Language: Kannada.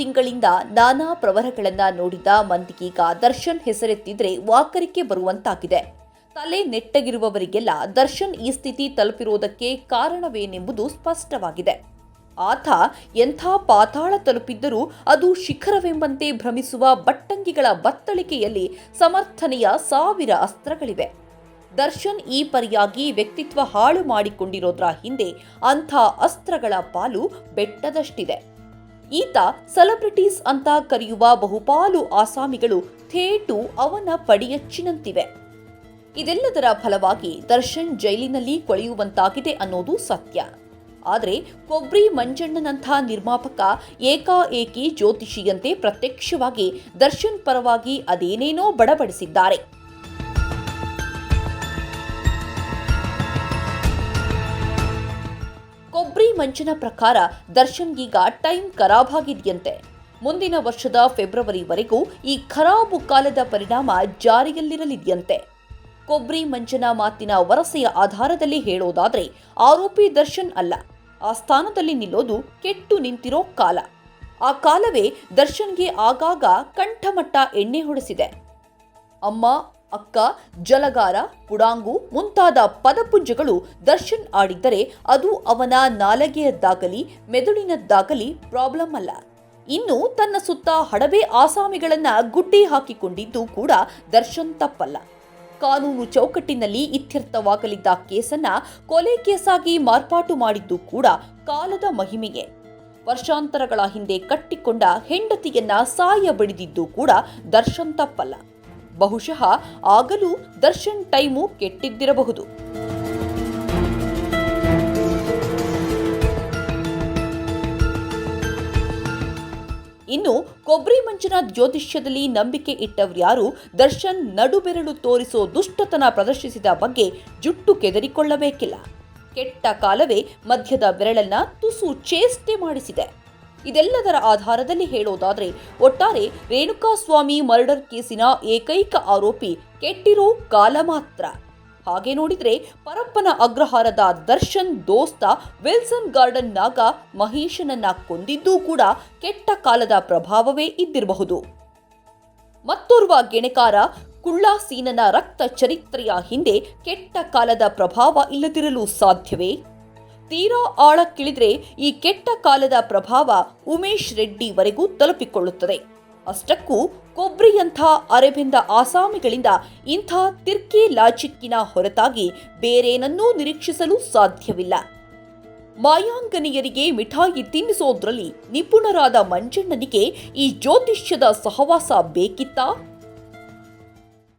ತಿಂಗಳಿಂದ ನಾನಾ ಪ್ರವರಗಳನ್ನ ನೋಡಿದ ಮಂದಿಗೀಗ ದರ್ಶನ್ ಹೆಸರೆತ್ತಿದ್ರೆ ವಾಕರಿಕೆ ಬರುವಂತಾಗಿದೆ. ತಲೆ ನೆಟ್ಟಗಿರುವವರಿಗೆಲ್ಲ ದರ್ಶನ್ ಈ ಸ್ಥಿತಿ ತಲುಪಿರುವುದಕ್ಕೆ ಕಾರಣವೇನೆಂಬುದು ಸ್ಪಷ್ಟವಾಗಿದೆ. ಆತ ಎಂಥ ಪಾತಾಳ ತಲುಪಿದ್ದರೂ ಅದು ಶಿಖರವೆಂಬಂತೆ ಭ್ರಮಿಸುವ ಬಟ್ಟಂಗಿಗಳ ಬತ್ತಳಿಕೆಯಲ್ಲಿ ಸಮರ್ಥನೆಯ ಸಾವಿರ ಅಸ್ತ್ರಗಳಿವೆ. ದರ್ಶನ್ ಈ ಪರಿಯಾಗಿ ವ್ಯಕ್ತಿತ್ವ ಹಾಳು ಮಾಡಿಕೊಂಡಿರೋದ್ರ ಹಿಂದೆ ಅಂಥ ಅಸ್ತ್ರಗಳ ಪಾಲು ಬೆಟ್ಟದಷ್ಟಿದೆ. ಈತ ಸೆಲೆಬ್ರಿಟೀಸ್ ಅಂತ ಕರೆಯುವ ಬಹುಪಾಲು ಆಸಾಮಿಗಳು ಥೇಟು ಅವನ ಪಡಿಯಚ್ಚಿನಂತಿವೆ. ಇದೆಲ್ಲದರ ಫಲವಾಗಿ ದರ್ಶನ್ ಜೈಲಿನಲ್ಲಿ ಕೊಳೆಯುವಂತಾಗಿದೆ ಅನ್ನೋದು ಸತ್ಯ. ಆದರೆ ಕೊಬ್ರಿ ಮಂಜಣ್ಣನಂಥ ನಿರ್ಮಾಪಕ ಏಕಾಏಕಿ ಜ್ಯೋತಿಷಿಯಂತೆ ಪ್ರತ್ಯಕ್ಷವಾಗಿ ದರ್ಶನ್ ಪರವಾಗಿ ಅದೇನೇನೋ ಬಡಬಡಿಸಿದ್ದಾರೆ ಮಂಚನ ಪ್ರಕಾರ ದರ್ಶನ್ಗೀಗ ಟೈಮ್ ಖರಾಬಾಗಿದೆಯಂತೆ ಮುಂದಿನ ವರ್ಷದ ಫೆಬ್ರವರಿವರೆಗೂ ಈ ಖರಾಬು ಕಾಲದ ಪರಿಣಾಮ ಜಾರಿಯಲ್ಲಿರಲಿದೆಯಂತೆ. ಕೊಬ್ರಿ ಮಂಚನ ಮಾತಿನ ವರಸೆಯ ಆಧಾರದಲ್ಲಿ ಹೇಳೋದಾದರೆ ಆರೋಪಿ ದರ್ಶನ್ ಅಲ್ಲ. ಆ ಸ್ಥಾನದಲ್ಲಿ ನಿಲ್ಲೋದು ಕೆಟ್ಟು ನಿಂತಿರೋ ಕಾಲ. ಆ ಕಾಲವೇ ದರ್ಶನ್ಗೆ ಆಗಾಗ ಕಂಠಮಟ್ಟ ಎಣ್ಣೆ ಹೊಡೆಸಿದೆ. ಅಮ್ಮ ಅಕ್ಕ, ಜಲಗಾರ, ಪುಡಾಂಗು ಮುಂತಾದ ಪದಪುಂಜಗಳು ದರ್ಶನ್ ಆಡಿದ್ದರೆ ಅದು ಅವನ ನಾಲಗೆಯದ್ದಾಗಲಿ, ಮೆದುಳಿನದ್ದಾಗಲಿ ಪ್ರಾಬ್ಲಮ್ ಅಲ್ಲ. ಇನ್ನು ತನ್ನ ಸುತ್ತ ಹಡಬೆ ಆಸಾಮಿಗಳನ್ನ ಗುಡ್ಡಿ ಹಾಕಿಕೊಂಡಿದ್ದು ಕೂಡ ದರ್ಶನ್ ತಪ್ಪಲ್ಲ. ಕಾನೂನು ಚೌಕಟ್ಟಿನಲ್ಲಿ ಇತ್ಯರ್ಥವಾಗಲಿದ್ದ ಕೇಸನ್ನ ಕೊಲೆ ಕೇಸಾಗಿ ಮಾರ್ಪಾಟು ಮಾಡಿದ್ದು ಕೂಡ ಕಾಲದ ಮಹಿಮೆಯೇ. ವರ್ಷಾಂತರಗಳ ಹಿಂದೆ ಕಟ್ಟಿಕೊಂಡ ಹೆಂಡತಿಯನ್ನ ಸಾಯ ಬಡಿದಿದ್ದು ಕೂಡ ದರ್ಶನ್ ತಪ್ಪಲ್ಲ. ಬಹುಶಃ ಆಗಲೂ ದರ್ಶನ್ ಟೈಮು ಕೆಟ್ಟಿದ್ದಿರಬಹುದು. ಇನ್ನು ಕೊಬ್ರಿ ಮಂಜುನಾಥ್ ಜ್ಯೋತಿಷ್ಯದಲ್ಲಿ ನಂಬಿಕೆ ಇಟ್ಟವ್ರ್ಯಾರು ದರ್ಶನ್ ನಡುಬೆರಳು ತೋರಿಸೋ ದುಷ್ಟತನ ಪ್ರದರ್ಶಿಸಿದ ಬಗ್ಗೆ ಜುಟ್ಟು ಕೆದರಿಕೊಳ್ಳಬೇಕಿಲ್ಲ. ಕೆಟ್ಟ ಕಾಲವೇ ಮಧ್ಯದ ಬೆರಳನ್ನ ತುಸು ಚೇಷ್ಟೆ ಮಾಡಿಸಿದೆ. ಇದೆಲ್ಲದರ ಆಧಾರದಲ್ಲಿ ಹೇಳೋದಾದರೆ ಒಟ್ಟಾರೆ ರೇಣುಕಾಸ್ವಾಮಿ ಮರ್ಡರ್ ಕೇಸಿನ ಏಕೈಕ ಆರೋಪಿ ಕೆಟ್ಟಿರೋ ಕಾಲ ಮಾತ್ರ. ಹಾಗೆ ನೋಡಿದ್ರೆ ಪರಪ್ಪನ ಅಗ್ರಹಾರದ ದರ್ಶನ್ ದೋಸ್ತ ವಿಲ್ಸನ್ ಗಾರ್ಡನ್ ನಾಗ ಮಹೇಶನನ್ನ ಕೊಂದಿದ್ದೂ ಕೂಡ ಕೆಟ್ಟ ಕಾಲದ ಪ್ರಭಾವವೇ ಇದ್ದಿರಬಹುದು. ಮತ್ತೋರ್ವ ಗೆಣೆಕಾರ ಕುಳ್ಳಾಸೀನನ ರಕ್ತ ಚರಿತ್ರೆಯ ಹಿಂದೆ ಕೆಟ್ಟ ಕಾಲದ ಪ್ರಭಾವ ಇಲ್ಲದಿರಲು ಸಾಧ್ಯವೇ? ತೀರಾ ಆಳಕ್ಕಿಳಿದ್ರೆ ಈ ಕೆಟ್ಟ ಕಾಲದ ಪ್ರಭಾವ ಉಮೇಶ್ ರೆಡ್ಡಿವರೆಗೂ ತಲುಪಿಕೊಳ್ಳುತ್ತದೆ. ಅಷ್ಟಕ್ಕೂ ಕೊಬ್ರಿಯಂಥ ಅರೆಬೆಂದ ಆಸಾಮಿಗಳಿಂದ ಇಂಥ ತಿರ್ಕಿ ಲಾಚಿಕ್ಕಿನ ಹೊರತಾಗಿ ಬೇರೇನನ್ನೂ ನಿರೀಕ್ಷಿಸಲು ಸಾಧ್ಯವಿಲ್ಲ. ಮಾಯಾಂಗನಿಯರಿಗೆ ಮಿಠಾಯಿ ತಿನ್ನಿಸೋದ್ರಲ್ಲಿ ನಿಪುಣರಾದ ಮಂಜಣ್ಣನಿಗೆ ಈ ಜ್ಯೋತಿಷ್ಯದ ಸಹವಾಸ ಬೇಕಿತ್ತಾ?